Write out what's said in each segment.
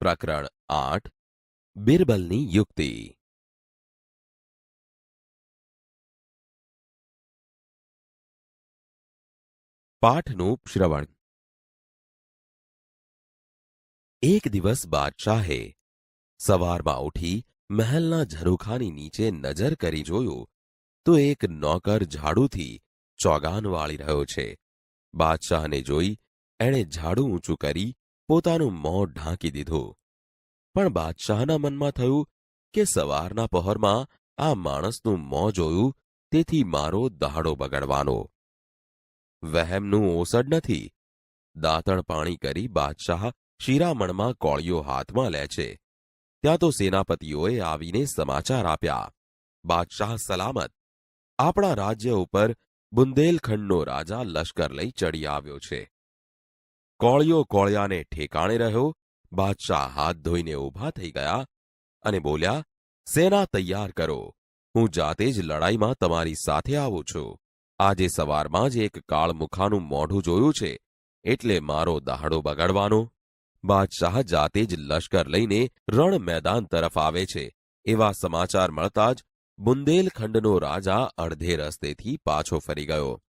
પ્રકરણ આઠ, બિરબલની યુક્તિ. પાઠનું શ્રવણ. એક દિવસ બાદશાહે સવારમાં ઉઠી મહેલના ઝરૂખાની નીચે નજર કરી જોયું, તો એક નોકર ઝાડુથી ચોગાન વાળી રહ્યો છે. બાદશાહને જોઈ એણે ઝાડુ ઊંચું કરી પોતાનું મોં ઢાંકી દીધું. પણ બાદશાહના મનમાં થયું કે સવારના પહોરમાં આ માણસનું મોં જોયું તેથી મારો દહાડો બગડવાનો. વહેમનું ઓસડ નથી. દાંતણ પાણી કરી બાદશાહ શિરામણમાં કોળીઓ હાથમાં લે છે. ત્યાં તો સેનાપતિઓએ આવીને સમાચાર આપ્યા. બાદશાહ સલામત. આપણા રાજ્ય ઉપર બુંદેલખંડનો રાજા લશ્કર લઈ ચડી આવ્યો છે. કોળિયો કોળિયાને ઠેકાણે રહ્યો, બાદશાહ હાથ ધોઈને ઊભા થઈ ગયા અને બોલ્યા, સેના તૈયાર કરો. હું જાતે જ લડાઈમાં તમારી સાથે આવું છું. આજે સવારમાં જ એક કાળમુખાનું મોઢું જોયું છે, એટલે મારો દહાડો બગાડવાનો. બાદશાહ જાતે જ લશ્કર લઈને રણ મેદાન તરફ આવે છે. એવા સમાચાર મળતા જ બુંદેલખંડનો રાજા અડધે રસ્તેથી પાછો ફરી ગયો.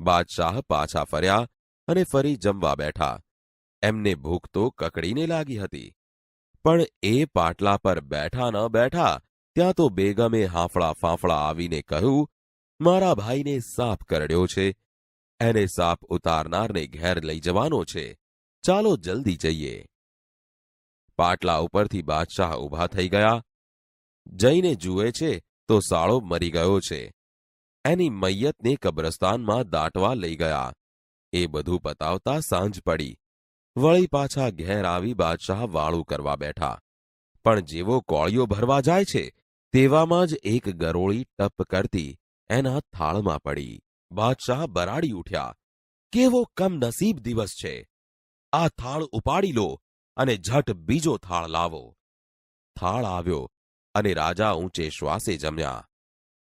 બાદશાહ પાછા ફર્યા અને ફરી જમવા બેઠા. એમને ભૂખ તો કકડીને લાગી હતી. પણ એ પાટલા પર બેઠા ન બેઠા ત્યાં તો બેગમે હાંફળા ફાંફળા આવીને કહ્યું, મારા ભાઈને સાપ કરડ્યો છે. એને સાપ ઉતારનારને ઘેર લઈ જવાનો છે. ચાલો જલ્દી જઈએ. પાટલા ઉપરથી બાદશાહ ઊભા થઈ ગયા. જઈને જુએ છે તો સાળો મરી ગયો છે. એની મૈયતને કબ્રસ્તાનમાં દાટવા લઈ ગયા. એ બધું પતાવતા સાંજ પડી. વળી પાછા ઘેર આવી બાદશાહ વાળું કરવા બેઠા. પણ જેવો કોળિયો ભરવા જાય છે, તેવામાં જ એક ગરોળી ટપ કરતી એના થાળમાં પડી. બાદશાહ બરાડી ઉઠ્યા. કેવો કમનસીબ દિવસ છે. આ થાળ ઉપાડી લો અને ઝટ બીજો થાળ લાવો. થાળ આવ્યો અને રાજા ઊંચે શ્વાસે જમ્યા.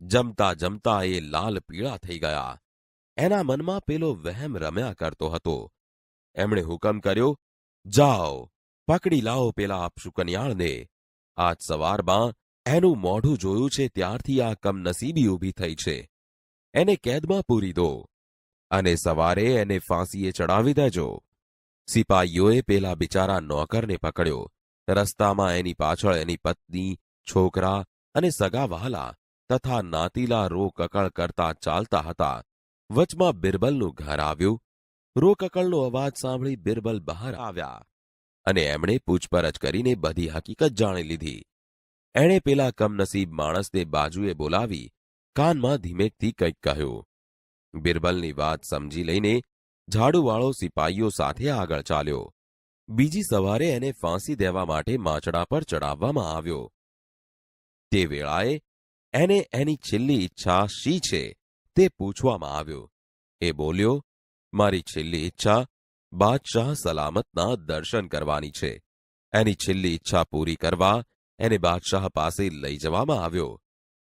જમતા જમતા એ લાલ પીળા થઈ ગયા. એના મનમાં પેલો વહેમ રમ્યા કરતો હતો. એમણે હુકમ કર્યો, જાઓ, પકડી લાવો પેલા અપશુકન્યાળને આજ સવારમાં એનું મોઢું જોયું છે ત્યારથી આ કમનસીબી ઊભી થઈ છે. એને કેદમાં પૂરી દો અને સવારે એને ફાંસીએ ચડાવી દેજો. સિપાહીઓએ પેલા બિચારા નોકરને પકડ્યો. રસ્તામાં એની પાછળ એની પત્ની, છોકરા અને સગા વહાલા તથા નાતીલા રો કકળ કરતા ચાલતા હતા. વચમાં બિરબલનું ઘર આવ્યું. રોકકળનો અવાજ સાંભળી બિરબલ બહાર આવ્યા અને એમણે પૂછપરછ કરીને બધી હકીકત જાણી લીધી. એણે પેલા કમનસીબ માણસને બાજુએ બોલાવી કાનમાં ધીમેકથી કંઈક કહ્યું. બિરબલની વાત સમજી લઈને ઝાડુવાળો સિપાહીઓ સાથે આગળ ચાલ્યો. બીજી સવારે એને ફાંસી દેવા માટે માચડા પર ચડાવવામાં આવ્યો. તે વેળાએ એને એની છેલ્લી ઈચ્છા શી છે? તે પૂછવામાં આવ્યો. એ બોલ્યો, મારી છેલ્લી ઈચ્છા બાદશાહ સલામતના દર્શન કરવાની છે. એની છેલ્લી ઈચ્છા પૂરી કરવા એને બાદશાહ પાસે લઈ જવામાં આવ્યો.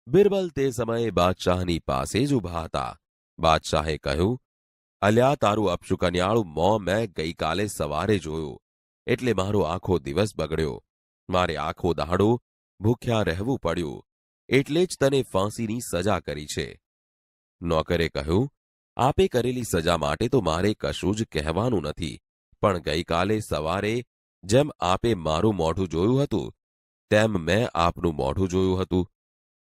બિરબલ તે સમયે બાદશાહની પાસે જ ઊભા હતા. બાદશાહે કહ્યું, અલ્યા, તારું અપશુકન્યાળું મોં મેં ગઈકાલે સવારે જોયું. એટલે મારો આખો દિવસ બગડ્યો. મારે આખો દહાડો ભૂખ્યા રહેવું પડ્યું. એટલે જ તને ફાંસીની સજા કરી છે. નોકરે કહ્યું, આપે કરેલી સજા માટે તો મારે કશું જ કહેવાનું નથી, પણ ગઈકાલે સવારે જેમ આપે મારું મોઢું જોયું હતું, તેમ મેં આપનું મોઢું જોયું હતું.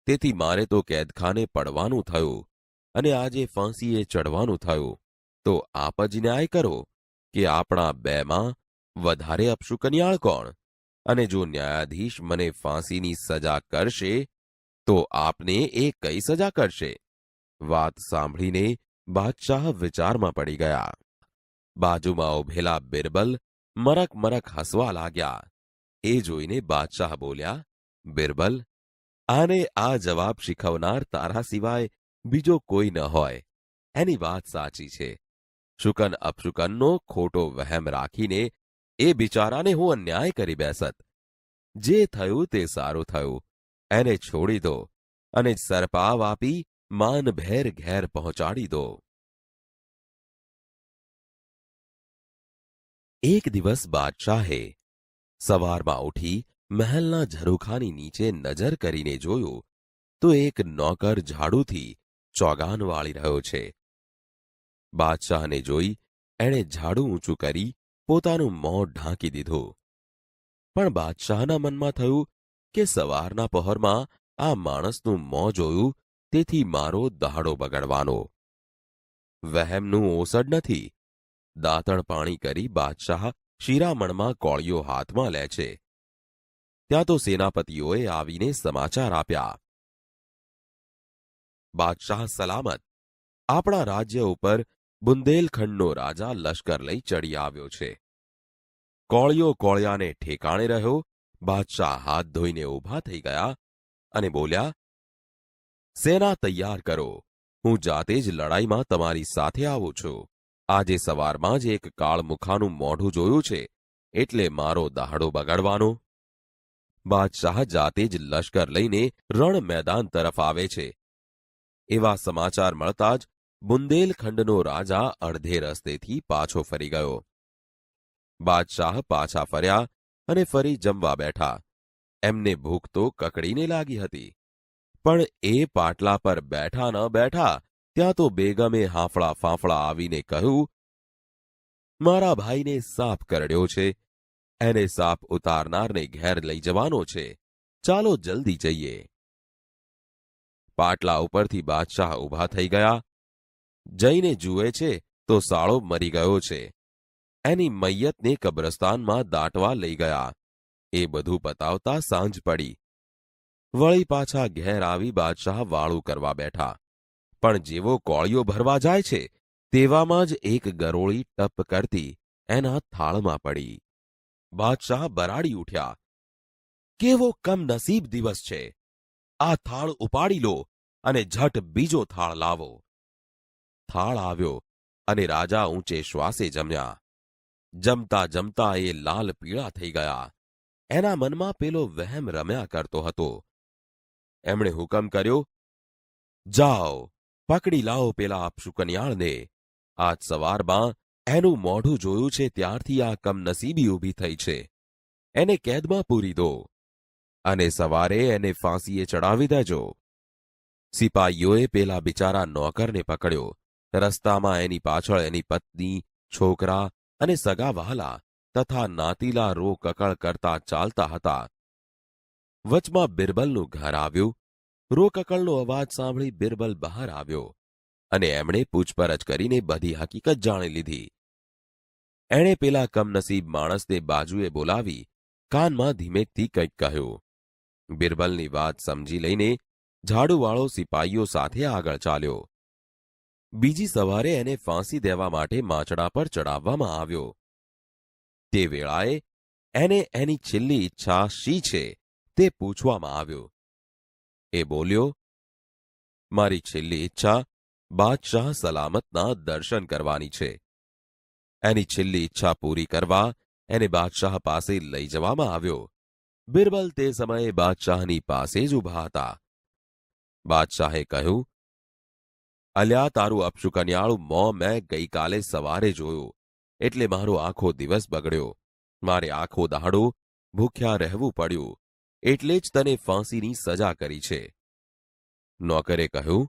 તેથી મારે તો કેદખાને પડવાનું થયું અને આજે ફાંસીએ ચડવાનું થયું. તો આપ જ ન્યાય કરો કે આપણા બેમાં વધારે અપશુકનિયાળ કોણ? અને જો ન્યાયાધીશ મને ફાંસીની સજા કરશે, તો આપને એ કઈ સજા કરશે? વાત સાંભળીને બાદશાહ વિચારમાં પડી ગયા. બાજુમાં ઉભેલા બિરબલ મરક મરક હસવા લાગ્યા. એ જોઈને બાદશાહ બોલ્યા, બિરબલ, આને આ જવાબ શીખવનાર તારા સિવાય બીજો કોઈ ન હોય. એની વાત સાચી છે. શુકન અપશુકનનો ખોટો વહેમ રાખીને એ બિચારાને હું અન્યાય કરી બેસત. જે થયું તે સારું થયું. એને છોડી દો અને સરપાવ આપી માનભેર ઘેર પહોંચાડી દો એક દિવસ બાદશાહે સવારમાં ઉઠી મહેલના ઝરૂખાની નીચે નજર કરીને જોયું તો એક નોકર ઝાડુથી ચોગાન વાળી રહ્યો છે બાદશાહને જોઈ એણે ઝાડુ ઊંચું કરી પોતાનું મોં ઢાંકી દીધું પણ બાદશાહના મનમાં થયું કે સવારના પહોરમાં આ માણસનું મોં જોયું તેથી મારો દહાડો બગડવાનો. વહેમનું ઓસડ નથી. દાંતણ પાણી કરી બાદશાહ શિરામણમાં કોળીઓ હાથમાં લે છે. ત્યાં તો સેનાપતિઓએ આવીને સમાચાર આપ્યા. બાદશાહ સલામત. આપણા રાજ્ય ઉપર બુંદેલખંડનો રાજા લશ્કર લઈ ચડી આવ્યો છે. કોળિયો કોળિયાને ઠેકાણે રહ્યો. બાદશાહ હાથ ધોઈને ઊભા થઈ ગયા અને બોલ્યા સેના તૈયાર કરો. હું જાતે જ લડાઈમાં તમારી સાથે આવું છું. આજે સવારમાં જ એક કાળમુખાનું મોઢું જોયું છે, એટલે મારો દહાડો બગાડવાનો. બાદશાહ જાતે જ લશ્કર લઈને રણ મેદાન તરફ આવે છે. એવા સમાચાર મળતા જ બુંદેલખંડનો રાજા અડધે રસ્તેથી પાછો ફરી ગયો. બાદશાહ પાછા ફર્યા અને ફરી જમવા બેઠા. એમને ભૂખ તો કકડીને લાગી હતી. પણ એ પાટલા પર બેઠા ન બેઠા ત્યાં તો બેગમે હાંફળા ફાંફળા આવીને કહ્યું, મારા ભાઈને સાપ કરડ્યો છે. એને સાપ ઉતારનારને ઘેર લઈ જવાનો છે. ચાલો જલ્દી જઈએ. પાટલા ઉપરથી બાદશાહ ઊભા થઈ ગયા. જઈને જુએ છે તો સાળો મરી ગયો છે. એની મૈયતને કબ્રસ્તાનમાં દાટવા લઈ ગયા. એ બધું પતાવતા સાંજ પડી. વળી પાછા ઘેર આવી બાદશાહ વાળું કરવા બેઠા. પણ જેવો કોળિયો ભરવા જાય છે, તેવામાં જ એક ગરોળી ટપ કરતી એના થાળમાં પડી. બાદશાહ બરાડી ઉઠ્યા. કેવો કમનસીબ દિવસ છે. આ થાળ ઉપાડી લો અને ઝટ બીજો થાળ લાવો. થાળ આવ્યો અને રાજા ઊંચે શ્વાસે જમ્યા. જમતા જમતા એ લાલ પીળા થઈ ગયા. એના મનમાં પેલો વહેમ રમ્યા કરતો હતો. એમણે હુકમ કર્યો, જાઓ, પકડી લાવો પેલા આપશુ કન્યાળને આજ સવારમાં એનું મોઢું જોયું છે ત્યારથી આ કમનસીબી ઊભી થઈ છે. એને કેદમાં પૂરી દો અને સવારે એને ફાંસીએ ચડાવી દેજો. સિપાહીઓએ પેલા બિચારા નોકરને પકડ્યો. રસ્તામાં એની પાછળ એની પત્ની, છોકરા અને સગા વહાલા તથા નાતીલા રો કકળ કરતા ચાલતા હતા. વચમાં બિરબલનું ઘર આવ્યું. રોકકળનો અવાજ સાંભળી બિરબલ બહાર આવ્યો અને એમણે પૂછપરછ કરીને બધી હકીકત જાણી લીધી. એણે પેલા કમનસીબ માણસને બાજુએ બોલાવી કાનમાં ધીમેકથી કંઈક કહ્યું. બિરબલની વાત સમજી લઈને ઝાડુવાળો સિપાહીઓ સાથે આગળ ચાલ્યો. બીજી સવારે એને ફાંસી દેવા માટે માચડા પર ચડાવવામાં આવ્યો. તે વેળાએ એને એની છેલ્લી ઈચ્છા શી છે તે પૂછવામાં આવ્યો. એ બોલ્યો, મારી છેલ્લી ઈચ્છા બાદશાહ સલામતના દર્શન કરવાની છે. એની છેલ્લી ઈચ્છા પૂરી કરવા એને બાદશાહ પાસે લઈ જવામાં આવ્યો. બિરબલ તે સમયે બાદશાહની પાસે જ ઊભા હતા. બાદશાહે કહ્યું, અલ્યા, તારું અપશુકન્યાળું મોં મેં ગઈકાલે સવારે જોયું, એટલે મારો આખો દિવસ બગડ્યો. મારે આખો દહાડો ભૂખ્યા રહેવું પડ્યું. એટલે જ તને ફાંસીની સજા કરી છે. નોકરે કહ્યું,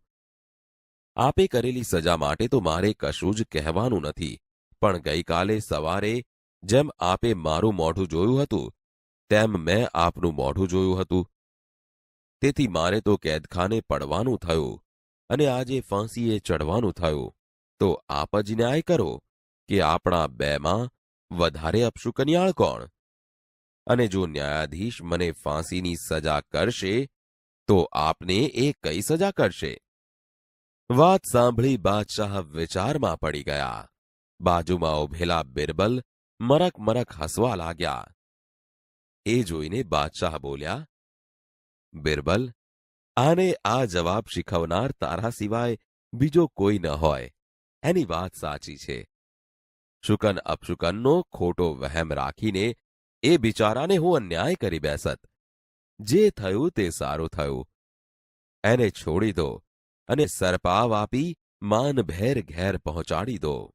આપે કરેલી સજા માટે તો મારે કશું જ કહેવાનું નથી, પણ ગઈકાલે સવારે જેમ આપે મારું મોઢું જોયું હતું, તેમ મેં આપનું મોઢું જોયું હતું. તેથી મારે તો કેદખાને પડવાનું થયું અને આજે ફાંસીએ ચડવાનું થયું. તો આપ જ ન્યાય કરો કે આપણા બેમાં વધારે અપશુકન્યાળ કોણ? અને જો ન્યાયાધીશ મને ફાંસીની સજા કરશે, તો આપને એ કઈ સજા કરશે? વાત સાંભળી બાદશાહ વિચારમાં પડી ગયા. બાજુમાં ઉભેલા બિરબલ મરક મરક હસવા લાગ્યા. એ જોઈને બાદશાહ બોલ્યા, બિરબલ, આને આ જવાબ શીખવનાર તારા સિવાય બીજો કોઈ ન હોય. એની વાત સાચી છે. શુકન અપશુકનનો ખોટો વહેમ રાખીને એ બિચારાને હું અન્યાય કરી બેસત. જે થયું તે સારું થયું. એને છોડી દો અને સરપાવ આપી માનભેર ઘેર પહોંચાડી દો.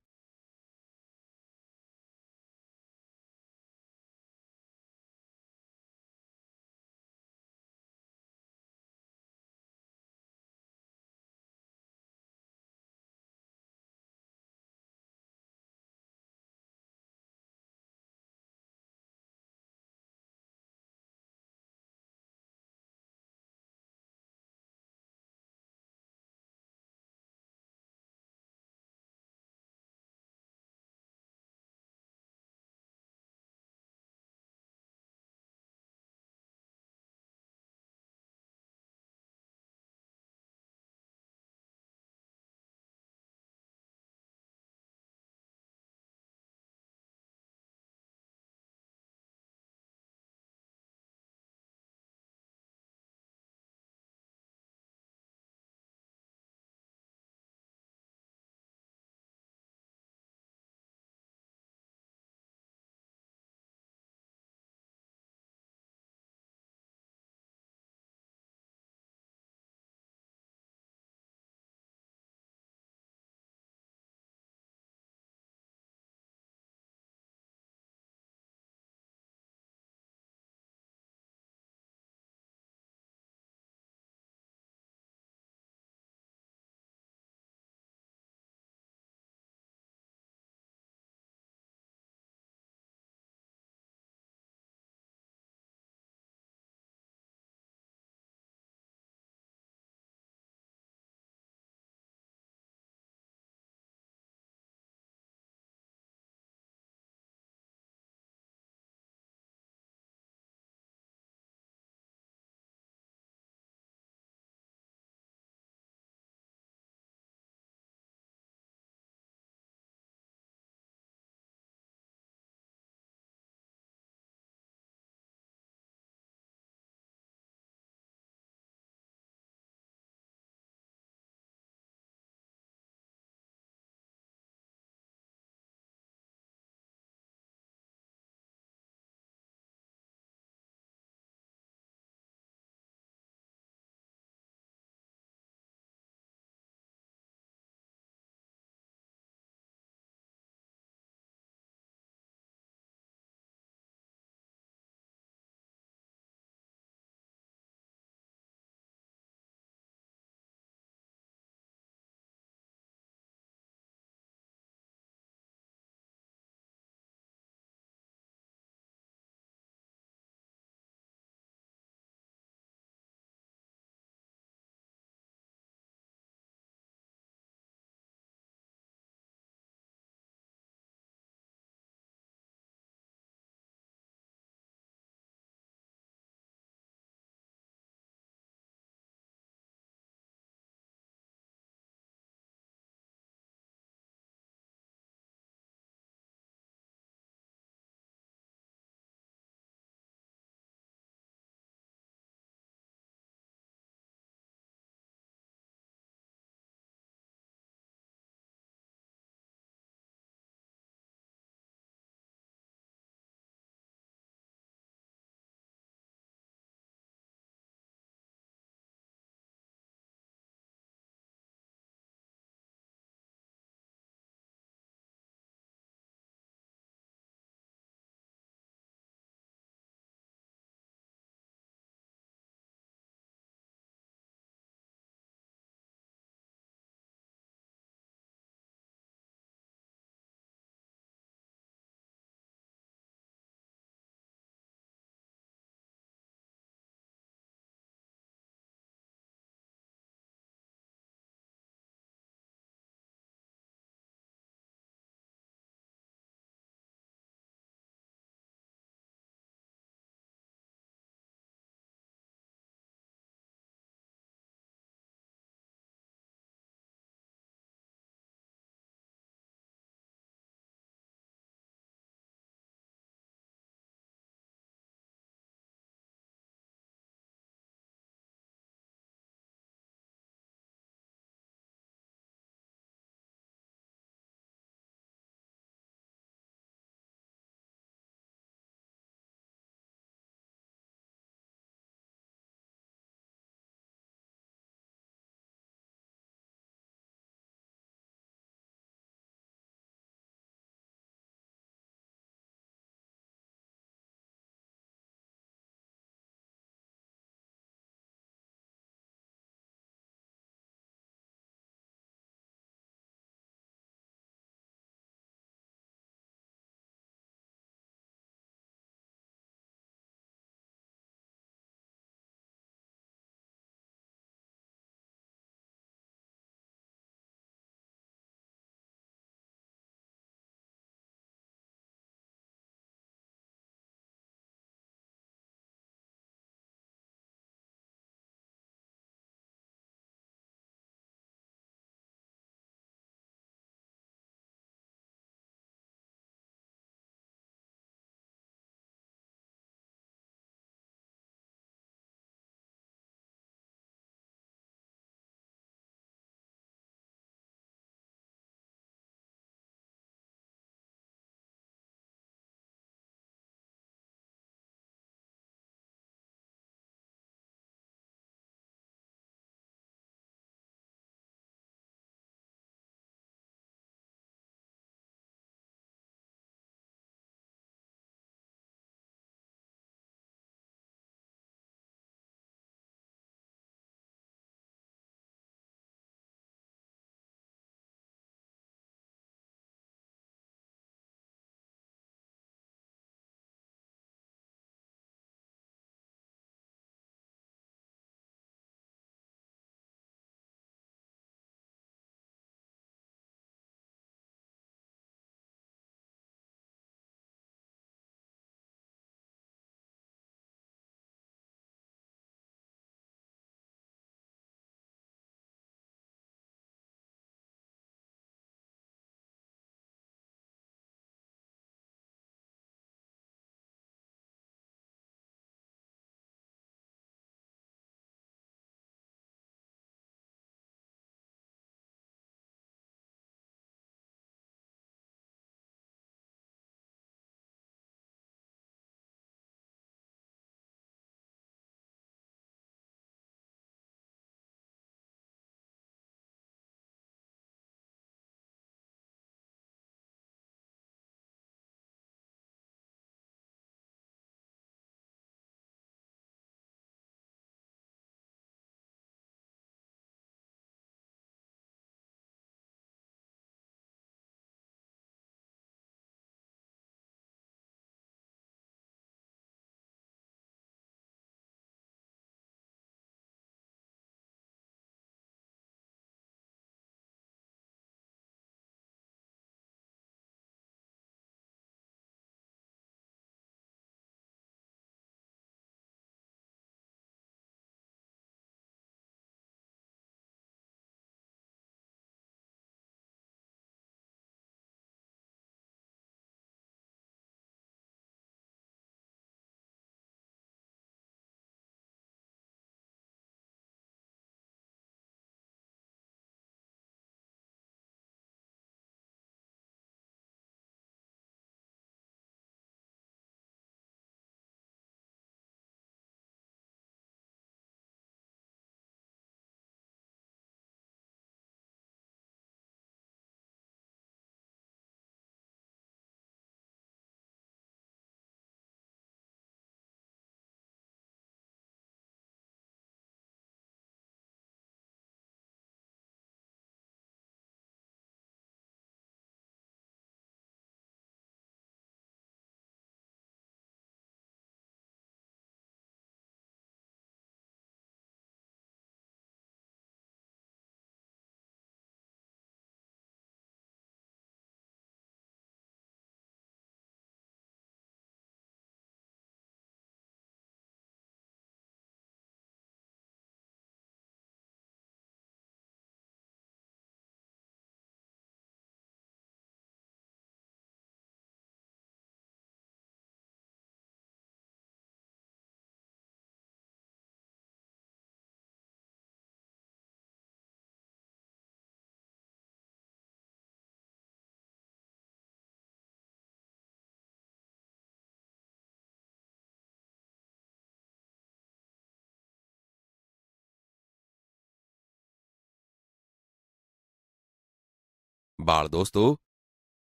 બાળ દોસ્તો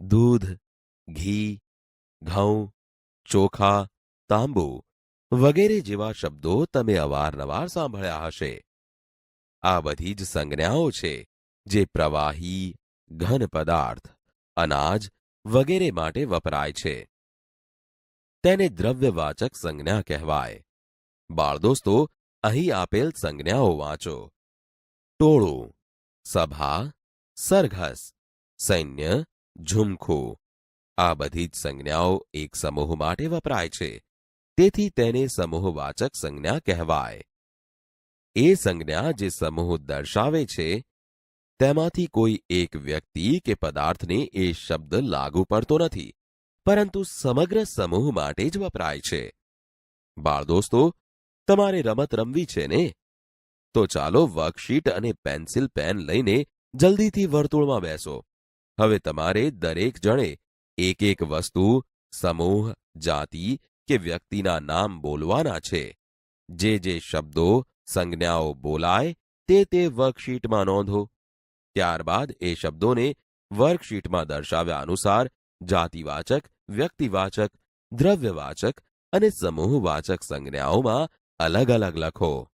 દૂધ ઘી ઘઉં ચોખા તાંબુ વગેરે જેવા શબ્દો તમે અવારનવાર સાંભળ્યા હશે આ બધી જ સંજ્ઞાઓ છે જે પ્રવાહી ઘન પદાર્થ અનાજ વગેરે માટે વપરાય છે તેને દ્રવ્યવાચક સંજ્ઞા કહેવાય બાળ દોસ્તો અહીં આપેલ સંજ્ઞાઓ વાંચો ટોળું સભા સરઘસ સૈન્ય, ઝુમખું. આ બધી જ સંજ્ઞાઓ એક સમૂહ માટે વપરાય છે. તેથી તેને સમૂહવાચક સંજ્ઞા કહેવાય. એ સંજ્ઞા જે સમૂહ દર્શાવે છે, તેમાંથી કોઈ એક વ્યક્તિ કે પદાર્થને એ શબ્દ લાગુ પડતો નથી, પરંતુ સમગ્ર સમૂહ માટે જ વપરાય છે. બાળ દોસ્તો, તમારે રમત રમવી છે ને? તો ચાલો વર્કશીટ અને પેન્સિલ પેન લઈને જલ્દીથી વર્તુળમાં બેસો. હવે તમારે દરેક જણે એક એક વસ્તુ, સમૂહ, જાતિ કે વ્યક્તિના નામ બોલવાના છે. જે જે શબ્દો, સંજ્ઞાઓ બોલાય, તે તે વર્કશીટમાં નોંધો. ત્યારબાદ એ શબ્દોને વર્કશીટમાં દર્શાવ્યા અનુસાર જાતિવાચક, વ્યક્તિવાચક, દ્રવ્યવાચક અને સમૂહવાચક સંજ્ઞાઓમાં અલગ અલગ લખો.